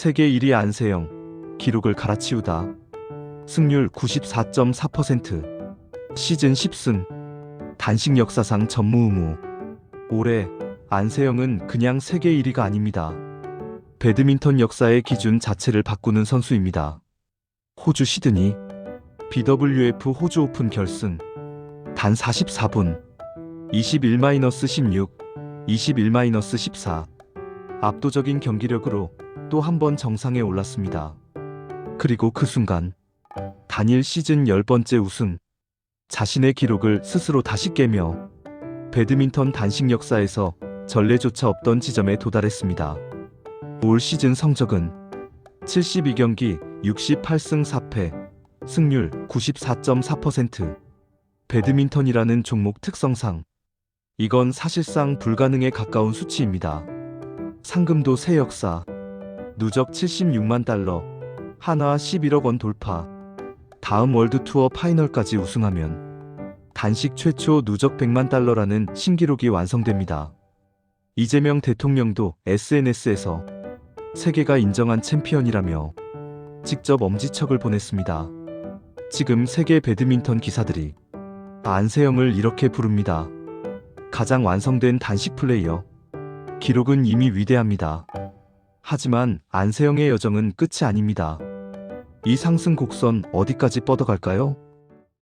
세계 1위 안세영, 기록을 갈아치우다. 승률 94.4%, 시즌 10승, 단식 역사상 전무후무. 올해 안세영은 그냥 세계 1위가 아닙니다. 배드민턴 역사의 기준 자체를 바꾸는 선수입니다. 호주 시드니, BWF 호주 오픈 결승, 단 44분, 21-16, 21-14. 압도적인 경기력으로 또 한 번 정상에 올랐습니다. 그리고 그 순간, 단일 시즌 10번째 우승, 자신의 기록을 스스로 다시 깨며 배드민턴 단식 역사에서 전례조차 없던 지점에 도달했습니다. 올 시즌 성적은 72경기 68승 4패, 승률 94.4%. 배드민턴이라는 종목 특성상 이건 사실상 불가능에 가까운 수치입니다. 상금도 새 역사, 누적 76만 달러, 하나 11억 원 돌파, 다음 월드 투어 파이널까지 우승하면 단식 최초 누적 100만 달러라는 신기록이 완성됩니다. 이재명 대통령도 SNS에서 세계가 인정한 챔피언이라며 직접 엄지척을 보냈습니다. 지금 세계 배드민턴 기사들이 안세영을 이렇게 부릅니다. 가장 완성된 단식 플레이어. 기록은 이미 위대합니다. 하지만 안세영의 여정은 끝이 아닙니다. 이 상승 곡선 어디까지 뻗어갈까요?